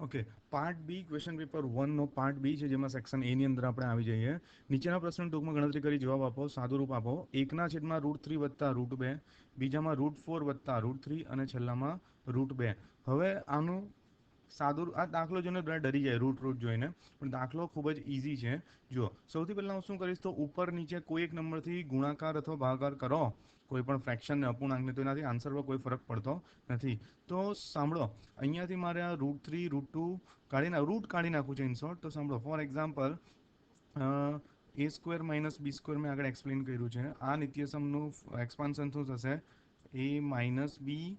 Okay part B question paper વનનો part B છે, જેમાં section એની અંદર આપણે આવી જઈએ. નીચેના પ્રશ્ન ટૂંકમાં ગણતરી કરી જવાબ આપો સાદુરૂપ આપો. એકના છેદમાં રૂટ થ્રી વત્તા રૂટ બે, બીજામાં રૂટ ફોર વત્તા રૂટ થ્રી અને છેલ્લામાં રૂટ બે. હવે આનું સાદું આ દાખલો જોઈને બધા ડરી જાય, રૂટ રૂટ જોઈને. પણ દાખલો ખૂબ જ ઇઝી છે. જુઓ, સૌથી પહેલાં હું શું કરીશ તો ઉપર નીચે કોઈ એક નંબરથી ગુણાકાર અથવા ભાગાકાર કરો. કોઈ પણ ફ્રેક્શનને અપૂર્ણાંકને, તો એનાથી આન્સર પર કોઈ ફરક પડતો નથી. તો સાંભળો, અહીંયાથી મારે આ રૂટ થ્રી રૂટ ટુ કાઢી ના રૂટ કાઢી નાખવું છે ઇન તો સાંભળો for example A square minus B square મેં આગળ એક્સપ્લેન કર્યું છે. આ નિત્યસમનું એક્સપાન્શન શું થશે? એ માઇનસ બી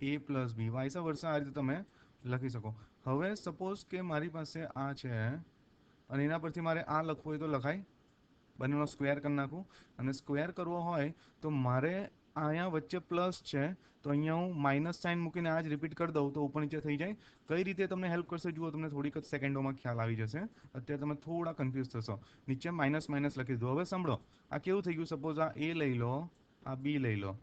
એ પ્લસ બી વાયસા વર્ષા આ રીતે તમે લખી શકો. હવે સપોઝ કે મારી પાસે આ છે અને એના પરથી મારે આ લખવું હોય તો લખાય. બંનેનો સ્ક્વેર કરી નાખું. અને સ્ક્વેર કરવો હોય તો મારે અહીંયા વચ્ચે પ્લસ છે, તો અહીંયા હું માઇનસ સાઇન મૂકીને આ જ રિપીટ કરી દઉં તો ઉપર નીચે થઈ જાય. કઈ રીતે તમને હેલ્પ કરશે જુઓ, તમને થોડીક જ સેકન્ડોમાં ખ્યાલ આવી જશે. અત્યારે તમે થોડા કન્ફ્યુઝ થશો. નીચે માઇનસ માઇનસ લખી દો. હવે સાંભળો. આ કેવું થઈ ગયું? સપોઝ આ એ લઈ લો, આ બી લઈ લો.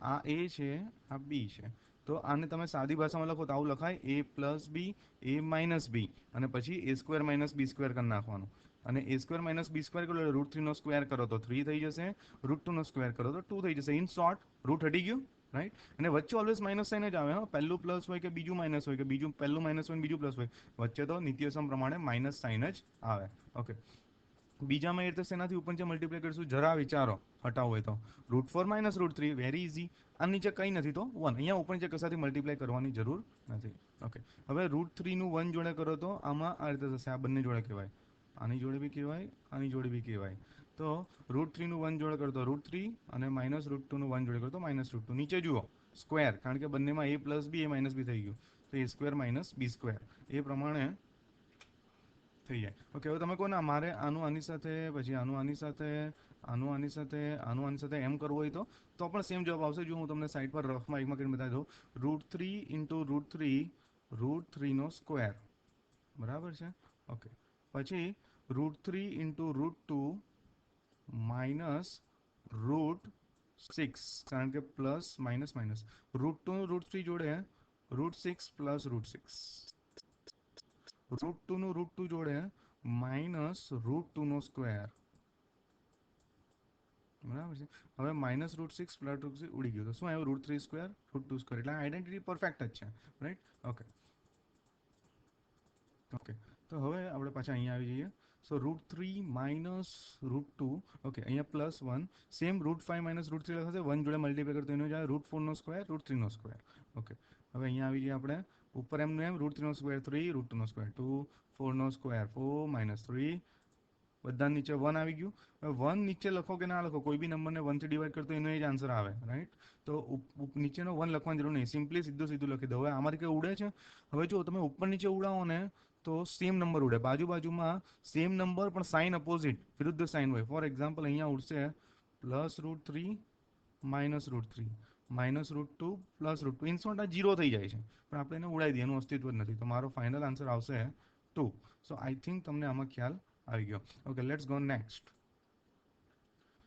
આ એ છે, આ બી છે. તો આને તમે સાદી ભાષામાં લખો તો આવું લખાય એ પ્લસ બી એ માઇનસ બી અને પછી A square minus B square કરી નાખવાનું. અને A square minus B square કરો રૂટ થ્રીનો સ્ક્વેર કરો તો થ્રી થઈ જશે. રૂટ ટુનો સ્ક્વેર કરો તો ટુ થઈ જશે. ઇન શોર્ટ રૂટ હટી ગયું રાઈટ અને વચ્ચે ઓલવેઝ માઇનસ સાઇન જ આવે, હા? પહેલું પ્લસ હોય કે બીજું માઇનસ હોય કે બીજું, પહેલું માઇનસ હોય બીજું પ્લસ હોય. વચ્ચે તો નિત્યસમ પ્રમાણે માઇનસ સાઇન જ આવે. ઓકે બીજામાં એ રીતે શેનાથી ઉપર છે? મલ્ટીપ્લાય કરીશું. જરા વિચારો. હટાવો હોય તો. Root four minus root three very easy આ નીચે કંઈ નથી તો વન અહીંયા ઉપર નીચે કશાથી મલ્ટીપ્લાય કરવાની જરૂર નથી. ઓકે હવે રૂટ થ્રીનું વન જોડે કરો તો આમાં આ રીતે થશે. આ બંને જોડે કહેવાય. આની જોડે બી કહેવાય, આની જોડે બી કહેવાય. તો રૂટ થ્રીનું વન જોડે કરતો રૂટ થ્રી અને માઇનસ રૂટ ટુનું વન જોડે કરતો માઇનસ રૂટ ટુ નીચે જુઓ. સ્ક્વેર કારણ કે બંનેમાં એ પ્લસ બી એ માઇનસ બી થઈ ગયું. તો A square minus B square એ પ્રમાણે થઈ જાય. ઓકે હવે તમે કહો ને મારે આનું આની સાથે, પછી આનું આની સાથે, આનું આની સાથે, આનું આની સાથે એમ કરવું હોય તો? તો પણ સેમ જવાબ આવશે જો હું તમને સાઈડ પર રફમાં એકમાં કરીને બતાવી દઉં. Root three into root three root થ્રીનો square બરાબર છે? ઓકે પછી root three into root two minus root six કારણ કે plus minus minus root two root three જોડે root six plus root six root ટુનું root two જોડે minus root ટુનો square બરાબર છે હવે minus root six plus root six ઉડી ગયું તો શું આવ્યું root three square root two square એટલે આઈડેન્ટિટી પરફેક્ટ જ છે રાઈટ ઓકે ઓકે તો હવે આપણે પાછા અહીંયા આવી જઈએ so root three minus root two okay અહીંયા plus one same root five minus root three લખાશે વન જોડે મલ્ટીપ્લાય કરતો એનો જાય રૂટ ફોરનો સ્ક્વેર રૂટ થ્રીનો સ્ક્વેર ઓકે હવે અહીંયા આવી જઈએ આપણે ઉપર એમનું એમ રૂટ થ્રીનો સ્ક્વેર થ્રી રૂટ ટુનો સ્ક્વેર ટુ ફોરનો સ્ક્વેર ફોર માઇનસ થ્રી બધા નીચે વન આવી ગયું. હવે વન નીચે લખો કે ના લખો, કોઈ બી નંબરને વનથી ડિવાઈડ કરતો એનો એ જ આન્સર આવે રાઈટ તો નીચેનો વન લખવાની જરૂર નહીં. સિમ્પલી સીધું સીધું લખી દો હવે આમાંથી કંઈ ઉડે છે? હવે જો તમે ઉપર નીચે ઉડાવો ને, તો સેમ નંબર ઉડે. બાજુ બાજુમાં સેમ નંબર પણ સાઇન અપોઝિટ વિરુદ્ધ સાઇન હોય. ફોર એક્ઝામ્પલ અહીંયા ઉડશે plus root three minus root three minus root two plus root two. ઇન્સોન્ટ આ જીરો થઈ જાય છે. પણ આપણે એને ઉડાવી દઈએ એનું અસ્તિત્વ જ નથી. તો મારો ફાઇનલ આન્સર આવશે ટુ. સો આઈ થિંક તમને આમાં ખ્યાલ આવી ગયો. ઓકે લેટ્સ ગો નેક્સ્ટ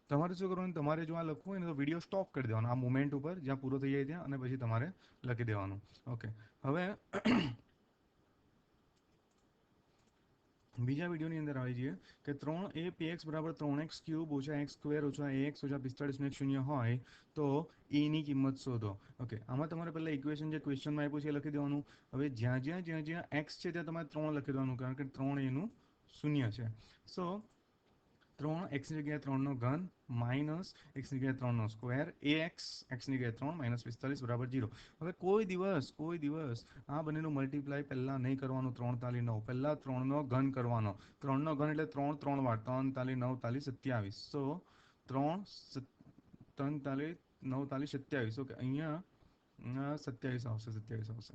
તમારે શું કરવાનું? તમારે જો આ લખવું હોય ને, તો વીડિયો સ્ટોપ કરી દેવાનો. આ મુમેન્ટ ઉપર, જ્યાં પૂરો થઈ જાય ત્યાં, અને પછી તમારે લખી દેવાનું. ઓકે હવે બીજા વિડીયોની અંદર આવી જઈએ કે ત્રણ એ પી એક્સ બરાબર ત્રણ એક્સ ક્યુબ ઓછા એક્સ સ્ક્વેર ઓછા એ એક્સ ઓછા પિસ્તાળીસ એક શૂન્ય હોય તો એની કિંમત શોધો. ઓકે આમાં તમારે પહેલાં ઇક્વેશન જે ક્વેશ્ચનમાં આપ્યું છે એ લખી દેવાનું. હવે જ્યાં જ્યાં જ્યાં જ્યાં એક્સ છે ત્યાં તમારે ત્રણ લખી દેવાનું કારણ કે ત્રણ એનું શૂન્ય છે. સો ત્રણ એક્સની જગ્યાએ ત્રણનો ઘન માઇનસ એક્સની જગ્યાએ ત્રણનો સ્ક્વેર, એ એક્સ એક્સની જગ્યાએ ત્રણ માઇનસ પિસ્તાલીસ બરાબર જીરો હવે કોઈ દિવસ કોઈ દિવસ આ બંનેનું મલ્ટીપ્લાય પહેલાં નહીં કરવાનું, ત્રણ તાલી નવ. પહેલાં ત્રણનો ઘન કરવાનો. ત્રણનો ઘન એટલે ત્રણ ત્રણ વાર. ત્રણ તાલી નવ, તાલી સત્યાવીસ. સો ત્રણ ત્રણ તાલી નવ, તાલી સત્યાવીસ. ઓકે અહીંયા સત્યાવીસ આવશે સત્યાવીસ આવશે.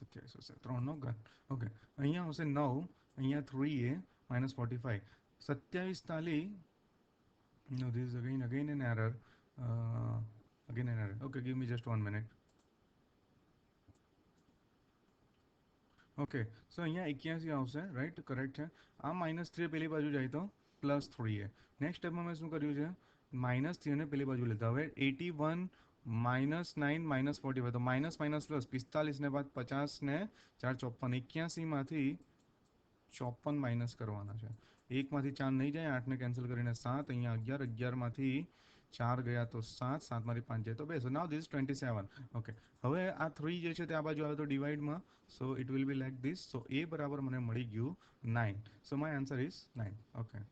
સત્યાવીસ આવશે. ત્રણનો ઘન. ઓકે અહીંયા આવશે નવ. અહીંયા three A minus forty five સત્યાવીસ તાલી no this is again again an error again an error okay give me just one minute okay so અહીંયા એક્યાસી આવશે રાઈટ કરેક્ટ છે આ માઇનસ થ્રી પેલી બાજુ જાય તો પ્લસ થ્રી એ નેક્સ્ટ સ્ટેપમાં મેં શું કર્યું છે માઇનસ થ્રી અને પેલી બાજુ લીધા હવે eighty one minus nine minus forty five તો માઇનસ માઇનસ પ્લસ પિસ્તાલીસ ને બાદ પચાસ ને ચાર ચોપન એક્યાસીમાંથી ચોપન માઇનસ કરવાના છે. એકમાંથી ચાર નહીં જાય, આઠને કેન્સલ કરીને સાત, અહીંયા અગિયાર, અગિયારમાંથી ચાર ગયા તો સાત, સાતમાંથી પાંચ જાય તો બે. So now this twenty seven okay હવે આ થ્રી જે છે તે આ બાજુ આવે તો ડિવાઈડમાં so it will be like this so એ બરાબર મને મળી ગયું nine so my answer is nine okay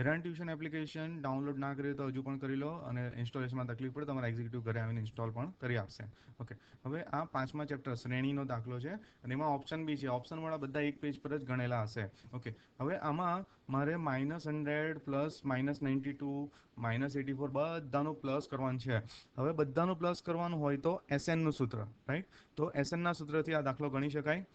run tuition application download ના કરી તો હજુ પણ કરી લો અને ઇન્સ્ટોલેશનમાં તકલીફ પડે તમારા એક્ઝિક્યુટિવ ઘરે આવીને ઇન્સ્ટોલ પણ કરી આપશે. ઓકે હવે આ પાંચમા ચેપ્ટર શ્રેણીનો દાખલો છે અને એમાં ઓપ્શન બી છે. ઓપ્શનવાળા બધા એક પેજ પર જ ગણેલા હશે. ઓકે હવે આમાં મારે minus hundred plus minus ninety two minus eighty four બધાનું પ્લસ કરવાનું છે. હવે બધાનું પ્લસ કરવાનું હોય તો એસએનનું સૂત્ર રાઈટ તો એસએનના સૂત્રથી આ દાખલો ગણી શકાય.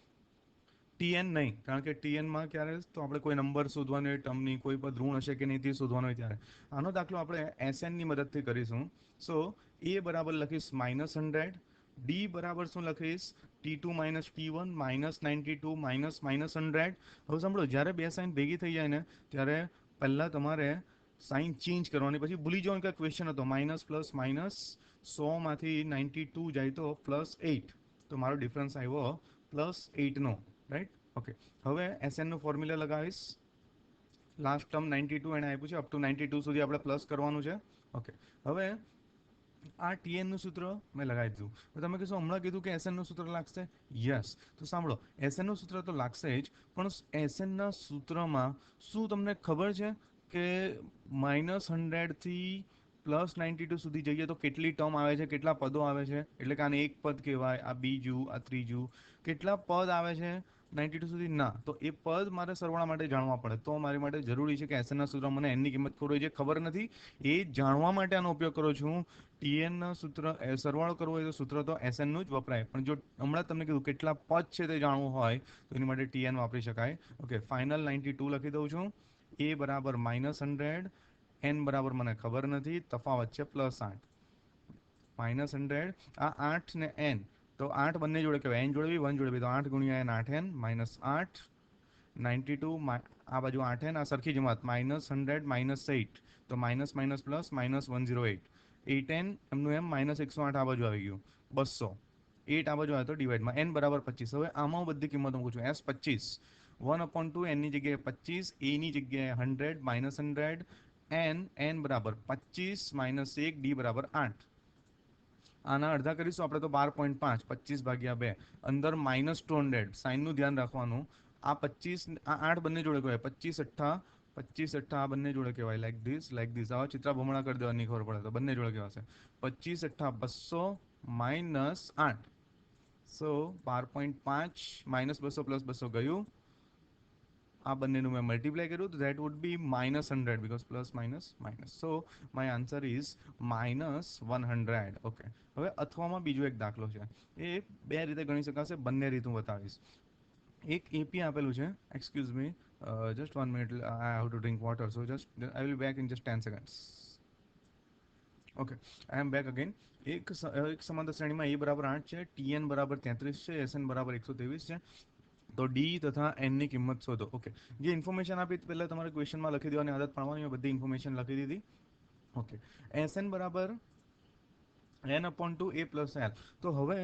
ટીએન નહીં, કારણ કે ટીએનમાં ક્યારે તો આપણે કોઈ નંબર શોધવાનો હોય, ટર્મની કોઈ પણ ઋણ હશે કે નહીં તે શોધવાનો હોય ત્યારે. આનો દાખલો આપણે એસએનની મદદથી કરીશું. સો એ બરાબર લખીશ માઇનસ હંડ્રેડ ડી બરાબર શું લખીશ? T two minus T one minus ninety two minus minus hundred હવે સાંભળો, જ્યારે બે સાઇન ભેગી થઈ જાય ને, ત્યારે પહેલાં તમારે સાઇન ચેન્જ કરવાની, પછી ભૂલી જવાનું કે ક્વેશ્ચન હતો. માઇનસ પ્લસ માઇનસ સોમાંથી નાઇન્ટી ટુ જાય તો પ્લસ એઇટ તો મારો ડિફરન્સ આવ્યો પ્લસ એઇટનો રાઈટ ઓકે હવે એસએનનું ફોર્મ્યુલા લગાવીશ. લાસ્ટ ટર્મ નાઇન્ટી ટુ એને આપ્યું છે. અપ ટુ નાઇન્ટી ટુ સુધી આપણે પ્લસ કરવાનું છે. ઓકે હવે આ ટીએનનું સૂત્ર મેં લગાવી દીધું. તો તમે કહેશો, હમણાં કીધું કે એસએનનું સૂત્ર લાગશે? યસ તો સાંભળો એસએનનું સૂત્ર તો લાગશે જ, પણ એસએનના સૂત્રમાં શું તમને ખબર છે કે માઇનસ હંડ્રેડથી પ્લસ નાઇન્ટી ટુ સુધી જઈએ તો કેટલી ટર્મ આવે છે, કેટલા પદો આવે છે? એટલે કે આને એક પદ કહેવાય, આ બીજું, આ ત્રીજું. કેટલા પદ આવે છે? નાઇન્ટી ટુ સુધી ના. તો એ પદ મારે સરવાળા માટે જાણવા પડે. તો મારી માટે જરૂરી છે કે એસએનના સૂત્ર મને એનની કિંમત ખબર હોય છે ખબર નથી, એ જાણવા માટે આનો ઉપયોગ કરું છું. ટીએનના સૂત્ર સરવાળો કરવો હોય તો સૂત્ર તો એસએનનું જ વપરાય. પણ જો હમણાં તમને કીધું કેટલા પદ છે તે જાણવું હોય, તો એની માટે ટીએન વાપરી શકાય. ઓકે ફાઇનલ નાઇન્ટી ટુ લખી દઉં છું. એ બરાબર માઇનસ હંડ્રેડ એન બરાબર મને ખબર નથી, તફાવત છે પ્લસ આઠ. માઇનસ હંડ્રેડ આ આઠ ને એન તો આઠ બંને જોડે કહેવાય એન જોડે બી વન જોડે બી તો આઠ ગુણ્યા એન આઠ એન માઇનસ આઠ નાઇન્ટી ટુ આ બાજુ આઠ એન આ સરખી જમાત માઇનસ હંડ્રેડ માઇનસ એઇટ તો minus minus plus minus one zero eight at N એમનું એમ માઇનસ એકસો આઠ આ બાજુ આવી ગયું બસો એટ આ બાજુ આવે તો ડિવાઈડમાં એન બરાબર પચીસ હવે આમાં હું બધી કિંમત મૂકું છું એસ પચીસ વન અપોન ટુ એનની જગ્યાએ પચીસ એની જગ્યાએ hundred minus hundred N N બરાબર પચીસ માઇનસ એક ડી બરાબર આઠ આના અડધા કરીશું, આપણે તો બાર પોઈન્ટ પાંચ, પચીસ ભાગ્યા બે. અંદર માઇનસ ટુ હંડ્રેડ સાઇનનું ધ્યાન રાખવાનું. આ પચીસ, આ આઠ બંને જોડે કહેવાય. પચીસ અઠ્ઠા પચીસ અઠ્ઠા, આ બંને જોડે કહેવાય. લાઈક ધીસ લાઈક ધીસ આવા ચિત્રા ભમણા કરી દેવાની ખબર પડે તો બંને જોડે કહેવાશે. પચીસ અઠ્ઠા, બસો માઇનસ આઠ. સો બાર પોઈન્ટ પાંચ માઇનસ બસો પ્લસ બસો ગયું. આ બંનેનું મેં મલ્ટીપ્લાય કર્યું, તો that would be minus hundred because plus minus minus so my answer is minus one hundred okay હવે અથવામાં બીજો એક દાખલો છે. એ બે રીતે ગણી શકાશે, બંને રીત હું બતાવીશ. એક એપી આપેલું છે. Excuse me just one minute I have to drink water so just I will back in just ten seconds okay I am back again એક એક સમાંતર શ્રેણીમાં એ બરાબર આઠ છે ટીએન બરાબર તેત્રીસ છે એસએન બરાબર એકસો ત્રેવીસ છે. તો ડી તથા એનની કિંમત શોધો. ઓકે જે ઇન્ફોર્મેશન આપી પહેલાં તમારે ક્વેશ્ચનમાં લખી દેવાની આદત પાડવાની બધી ઇન્ફોર્મેશન લખી દીધી. ઓકે એસ એન બરાબર N upon two A plus L તો હવે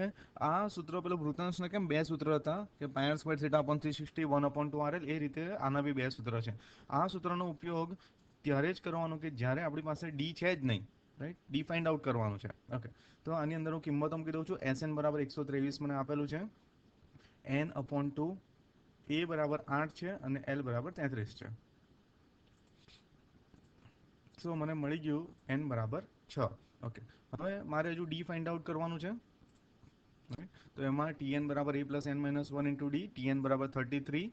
આ સૂત્ર, પેલો વૃતાંશના કેમ બે સૂત્ર હતા? કે pi r square theta upon three sixty one upon two R L એ રીતે આના બી બે સૂત્ર છે. આ સૂત્રનો ઉપયોગ ત્યારે જ કરવાનો કે જ્યારે આપણી પાસે ડી છે જ નહીં. રાઈટ ડી ફાઇન્ડ આઉટ કરવાનું છે. ઓકે તો આની અંદર હું કિંમત મૂકી દઉં છું. એસ એન બરાબર એકસો ત્રેવીસ મને આપેલું છે. એન અપોન ટુ એ બરાબર આઠ છે અને એલ બરાબર તેત્રીસ છે. સો મને મળી ગયું એન બરાબર છ. ઓકે હવે મારે હજુ ડી ફાઇન્ડ આઉટ કરવાનું છે? તો એમાં ટીએન બરાબર A plus N minus one into D TN બરાબર thirty three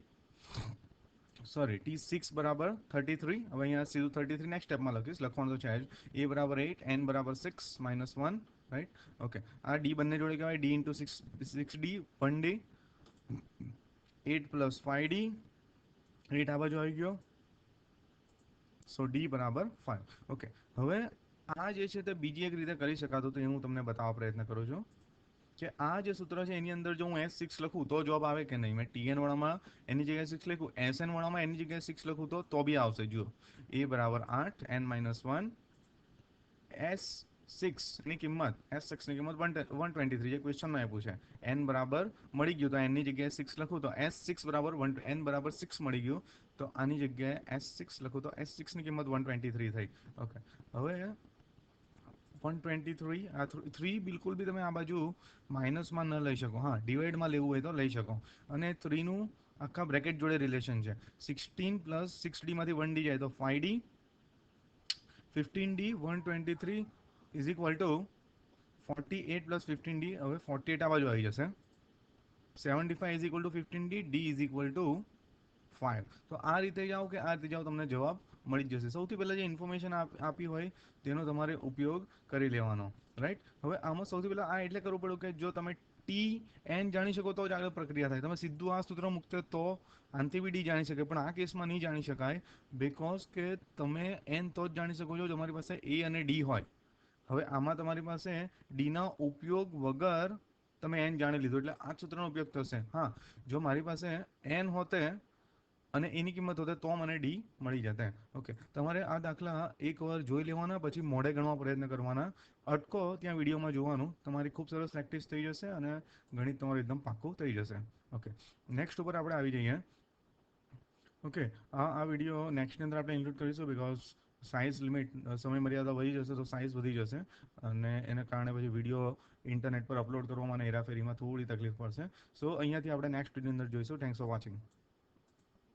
sorry T six બરાબર થર્ટી થ્રી હવે અહીંયા સીધું થર્ટી થ્રી નેક્સ્ટ સ્ટેપમાં લખીશ. લખવાનું તો છે એ બરાબર એટ એન બરાબર six minus one right okay આ ડી બંને જોડે કહેવાય. D into six six D one D eight plus five D eight આ બાજુ આવી ગયો. સો ડી બરાબર ફાઈવ ઓકે હવે આ જે છે તે બીજી એક રીતે કરી શકાતું તો એ હું તમને બતાવવા પ્રયત્ન કરું છું. કે આ જે સૂત્ર છે એની અંદર જો હું એસ સિક્સ લખું, તો જવાબ આવે કે નહીં? મેં ટીએન વાળામાં એની જગ્યાએ સિક્સ લખું એસએન વાળામાં એની જગ્યાએ સિક્સ લખું તો તો બી આવશે, જુઓ. એ બરાબર આઠ એન માઇનસ વન એસ સિક્સની કિંમત એસ સિક્સની કિંમત વન ટ્વેન્ટી થ્રી જે ક્વેશ્ચનમાં આપ્યું છે. એન બરાબર મળી ગયું, તો એનની જગ્યાએ સિક્સ લખું, તો એસ સિક્સ બરાબર વન એન બરાબર સિક્સ મળી ગયું, તો આની જગ્યાએ એસ સિક્સ લખું, તો એસ સિક્સની કિંમત વન ટ્વેન્ટી થ્રી થઈ. ઓકે હવે વન ટ્વેન્ટી થ્રી આ થ્રી બિલકુલ બી તમે આ બાજુ માઇનસમાં ન લઈ શકો. હા ડિવાઈડમાં લેવું હોય તો લઈ શકો. અને થ્રીનું આખા બ્રેકેટ જોડે રિલેશન છે. સિક્સટીન પ્લસ સિક્સ ડીમાંથી વન ડી જાય, તો five D fifteen D one twenty three is equal to forty eight plus fifteen D હવે ફોર્ટી એટ આ બાજુ આવી જશે. Seventy five is equal to fifteen D D is equal to five તો આ રીતે જાઓ કે આ રીતે જાઓ તમને જવાબ મળી જશે. સૌથી પહેલાં જે ઇન્ફોર્મેશન આપી હોય, તેનો તમારે ઉપયોગ કરી લેવાનો રાઈટ હવે આમાં સૌથી પહેલાં આ એટલે કરવું પડ્યું કે જો તમે ટી એન જાણી શકો તો જ આગળ પ્રક્રિયા થાય. તમે સીધું આ સૂત્ર મૂકતે તો આનથી બી ડી જાણી શકે, પણ આ કેસમાં નહીં જાણી શકાય બિકોઝ કે તમે એન તો જ જાણી શકો છો તમારી પાસે એ અને ડી હોય. હવે આમાં તમારી પાસે ડીના ઉપયોગ વગર તમે એન જાણી લીધું એટલે આ સૂત્રનો ઉપયોગ થશે. હા, જો મારી પાસે એન હોતે અને એની કિંમત હોતે તો મને ડી મળી જતે. ઓકે, તમારે આ દાખલા એકવાર જોઈ લેવાના, પછી મોડે ગણવા પ્રયત્ન કરવાના. અટકો, ત્યાં વિડીયોમાં જોવાનું. તમારી ખૂબ સરસ પ્રેક્ટિસ થઈ જશે અને ગણિત તમારું એકદમ પાક્કું થઈ જશે. ઓકે નેક્સ્ટ ઉપર આપણે આવી જઈએ. ઓકે, આ આ વીડિયો નેક્સ્ટની અંદર આપણે ઇન્ક્લુડ કરીશું બિકોઝ સાઇઝ લિમિટ સમય મર્યાદા વધી જશે તો સાઇઝ વધી જશે. અને એના કારણે પછી વીડિયો ઇન્ટરનેટ પર અપલોડ કરવામાં અને હેરાફેરીમાં થોડી તકલીફ પડશે. સો અહીંયાથી આપણે નેક્સ્ટ વીડિયો અંદર જોઈશું. Thanks for watching